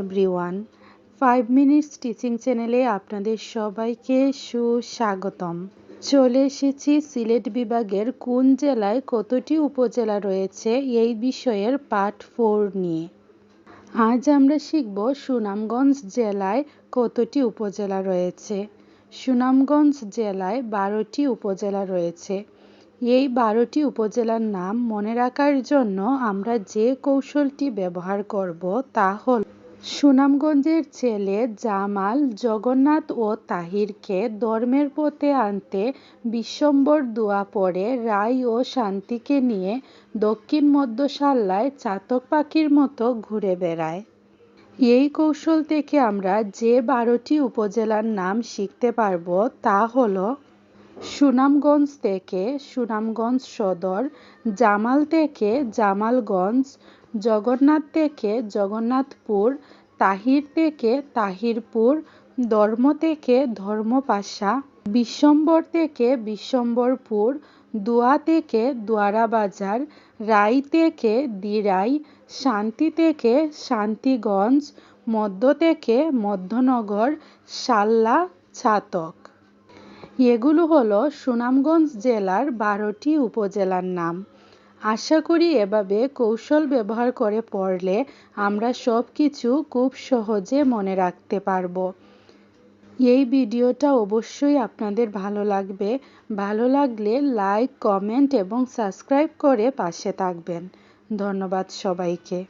Everyone five minutes teaching চ্যানেলে আপনাদের সবাইকে সুস্বাগতম। চলে এসেছি সিলেট বিভাগের কোন জেলায় কতটি উপজেলা রয়েছে এই বিষয়ের পার্ট ফোর নিয়ে। আজ আমরা শিখব সুনামগঞ্জ জেলায় কতটি উপজেলা রয়েছে। সুনামগঞ্জ জেলায় বারোটি উপজেলা রয়েছে। এই বারোটি উপজেলার নাম মনে রাখার জন্য আমরা যে কৌশলটি ব্যবহার করব তা হল সুনামগঞ্জের ছেলে জামাল জগন্নাথ ও তাহিরকে ধর্মের পথে আনতে বিশ্বম্বর দোয়া পড়ে রায় ও শান্তিকে নিয়ে দক্ষিণ মধ্যসাল্লায় চাতক পাখির মতো ঘুরে বেড়ায়। এই কৌশল থেকে আমরা যে বারোটি উপজেলার নাম শিখতে পারব তা হলো সুনামগঞ্জ থেকে সুনামগঞ্জ সদর, জামাল থেকে জামালগঞ্জ, জগন্নাথ থেকে জগন্নাথপুর, তাহির থেকে তাহিরপুর, ধর্ম থেকে ধর্মপাশা, বিশ্বম্বর থেকে বিশ্বম্বরপুর, দোয়া থেকে দোয়ারাবাজার, রাই থেকে দিরাই, শান্তি থেকে শান্তিগঞ্জ, মধ্য থেকে মধ্যনগর সাল্লা ছাতক। এগুলো হলো সুনামগঞ্জ জেলার বারোটি উপজেলার নাম। আশা করি এভাবে কৌশল ব্যবহার করে পড়লে আমরা সব কিছু খুব সহজে মনে রাখতে পারব। এই ভিডিওটা অবশ্যই আপনাদের ভালো লাগবে। ভালো লাগলে লাইক, কমেন্ট এবং সাবস্ক্রাইব করে পাশে থাকবেন। ধন্যবাদ সবাইকে।